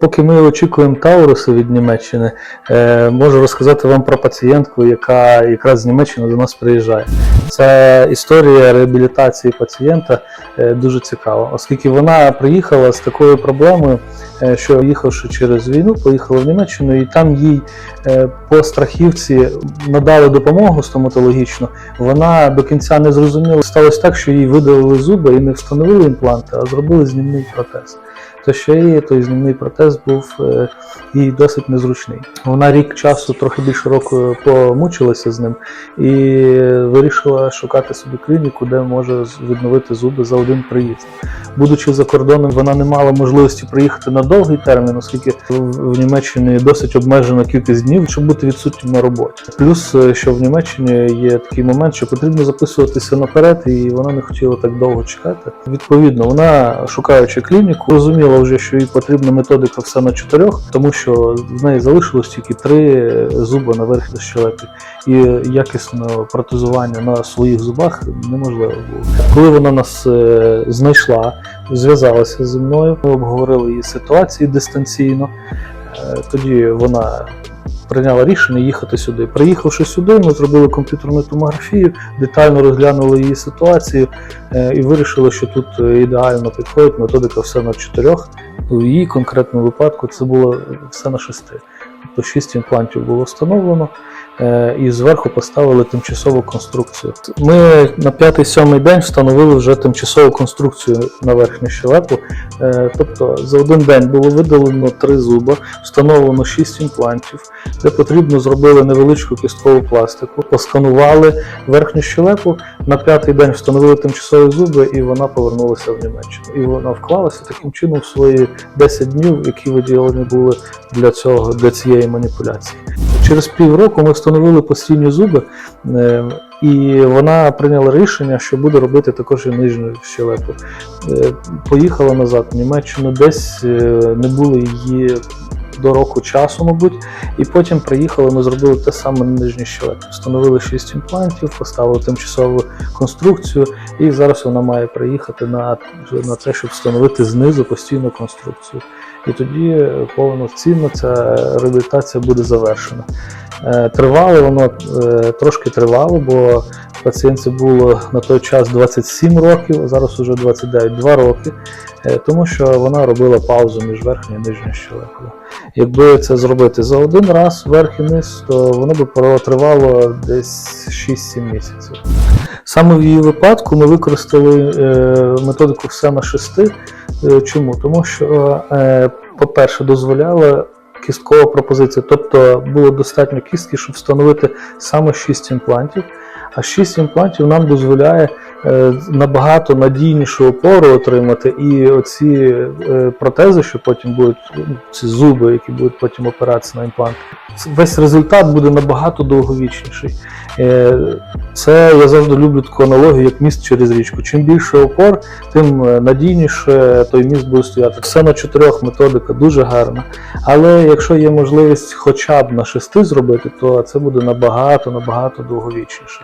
Поки ми очікуємо Тауруси від Німеччини, е, можу розказати вам про пацієнтку, яка якраз з Німеччини до нас приїжджає. Це історія реабілітації пацієнта е, дуже цікава, оскільки вона приїхала з такою проблемою, е, що їхавши через війну, поїхала в Німеччину, і там їй по страхівці надали допомогу стоматологічну. Вона до кінця не зрозуміла. Сталося так, що їй видалили зуби і не встановили імпланти, а зробили знімний протез. Ще й той знімний протез був е, їй досить незручний. Вона рік часу, трохи більше року помучилася з ним і вирішила шукати собі клініку, де може відновити зуби за один приїзд. Будучи за кордоном, вона не мала можливості приїхати на довгий термін, оскільки в в Німеччині досить обмежена кількість днів, щоб бути відсутнім на роботі. Плюс, е, що в Німеччині є такий момент, що потрібно записуватися наперед, і вона не хотіла так довго чекати. Відповідно, вона шукаючи клініку, розуміла вже, що їй потрібна методика все на чотирьох, тому що з неї залишилось тільки три зуби на верхній щелепі, і якісне протезування на своїх зубах неможливо було. Коли вона нас е, знайшла, зв'язалася зі мною, ми обговорили її ситуацію дистанційно. Е, Тоді вона прийняла рішення їхати сюди. Приїхавши сюди, ми зробили комп'ютерну томографію, детально розглянули її ситуацію е, і вирішили, що тут е, ідеально підходить методика все на чотирьох. У її конкретному випадку це було все на шести. Тобто шість імплантів було встановлено. е, І зверху поставили тимчасову конструкцію. Ми на п'ятий-сьомий день встановили вже тимчасову конструкцію на верхню щелепу. Е, Тобто за один день було видалено три зуба, встановлено 6 імплантів, де потрібно зробили невеличку кісткову пластику, посканували верхню щелепу. На п'ятий день встановили тимчасові зуби, і вона повернулася в Німеччину. І вона вклалася таким чином в свої 10 днів, які виділені були для цього для цієї маніпуляції. Через півроку ми встановили постійні зуби. е, І вона прийняла рішення, що буде робити також і нижню щелепу. Е, Поїхала назад в Німеччину, десь е, не було її до року часу, мабуть. І потім приїхали, ми зробили те саме на нижній щелепі. Встановили 6 імплантів, поставили тимчасову конструкцію, і зараз вона має приїхати на, на те, щоб встановити знизу постійну конструкцію. І тоді е, повноцінно ця реабілітація буде завершена. Е, Тривало воно е, трошки тривало, бо пацієнтці було на той час 27 років, а зараз вже 29, 2 роки, е, тому що вона робила паузу між верхньою і нижньою щелепою. Якби це зробити за один раз верх і низ, то воно би протривало десь 6-7 місяців. Саме в її випадку ми використали е, методику все на 6. Е, Чому? Тому що, по-перше, дозволяла кісткова пропозиція, тобто було достатньо кістки, щоб встановити саме 6 імплантів. А 6 імплантів нам дозволяє е, набагато надійнішу опору отримати, і оці е, протези, що потім будуть, ну, ці зуби, які будуть потім опиратися на імплант, весь результат буде набагато довговічніший. Е, Це я завжди люблю таку аналогію, як міст через річку. Чим більше опор, тим е, надійніше той міст буде стояти. Все на чотирьох методика дуже гарна. Але якщо є можливість хоча б на шести зробити, то це буде набагато набагато довговічніше.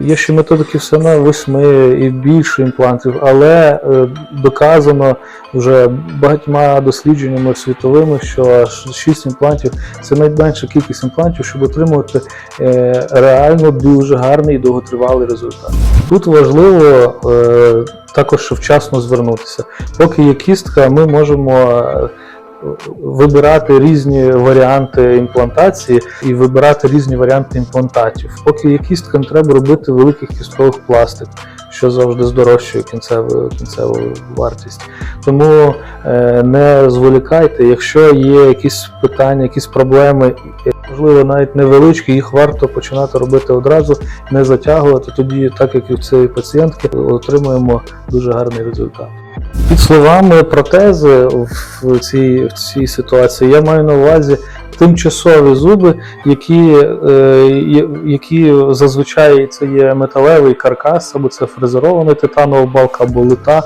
Є ще методики все на восьми і більше імплантів, але е, доказано вже багатьма дослідженнями світовими, що 6 імплантів це найменша кількість імплантів, щоб отримувати е, реально дуже гарний і довготривалий результат. Тут важливо е, також вчасно звернутися. Поки є кістка, ми можемо. Вибирати різні варіанти імплантації і вибирати різні варіанти імплантатів. Поки є кістка, треба робити великих кісткових пластик, що завжди здорожчує кінцеву, кінцеву вартість. Тому е, не зволікайте, якщо є якісь питання, якісь проблеми, можливо, навіть невеличкі, їх варто починати робити одразу, не затягувати. Тоді, так як і в цієї пацієнтки, отримуємо дуже гарний результат. Словами протези в цій, в цій ситуації я маю на увазі тимчасові зуби, які, е, які зазвичай це є металевий каркас, або це фрезерована титанова балка, або лита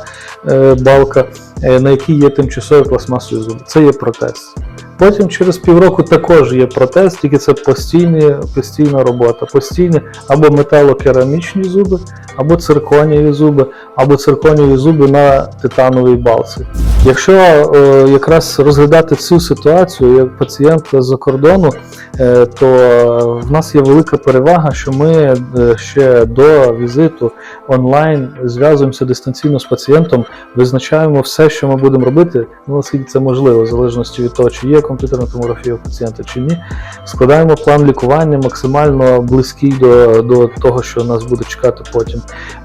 е, балка, е, на якій є тимчасові пластмасові зуби. Це є протез. Потім через півроку також є протез, тільки це постійні, постійна робота. Постійні або металокерамічні зуби, або цирконієві зуби, або цирконієві зуби на титановій балці. Якщо е, якраз розглядати цю ситуацію як пацієнта з-за кордону, е, то в нас є велика перевага, що ми е, ще до візиту онлайн зв'язуємося дистанційно з пацієнтом, визначаємо все, що ми будемо робити, ну наскільки це можливо, в залежності від того, чи є комп'ютерна томографія у пацієнта чи ні. Складаємо план лікування максимально близький до, до того, що нас буде чекати потім.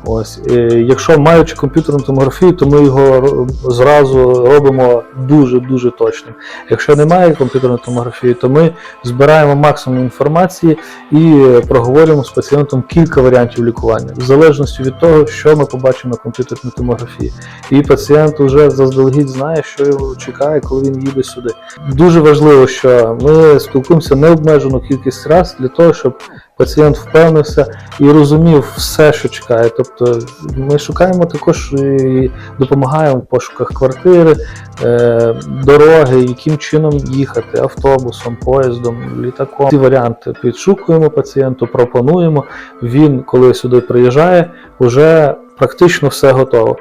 Ось е, якщо маючи комп'ютерну томографію, то ми його зразу робимо дуже дуже точним. Якщо немає комп'ютерної томографії, то ми збираємо максимум інформації і проговорюємо з пацієнтом кілька варіантів лікування, в залежності від того, що ми побачимо на комп'ютерній томографії. І пацієнт вже заздалегідь знає, що його чекає, коли він їде сюди. Дуже важливо, що ми спілкуємося необмежену кількість разів для того, щоб пацієнт впевнився і розумів все, що чекає. Тобто ми шукаємо також і допомагаємо в пошуках квартири, е, дороги, яким чином їхати автобусом, поїздом, літаком. Ці варіанти підшукуємо пацієнту, пропонуємо. Він, коли сюди приїжджає, вже практично все готово.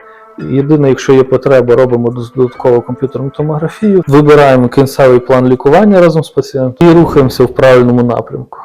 Єдине, якщо є потреба, робимо додаткову комп'ютерну томографію, вибираємо кінцевий план лікування разом з пацієнтом і рухаємося в правильному напрямку.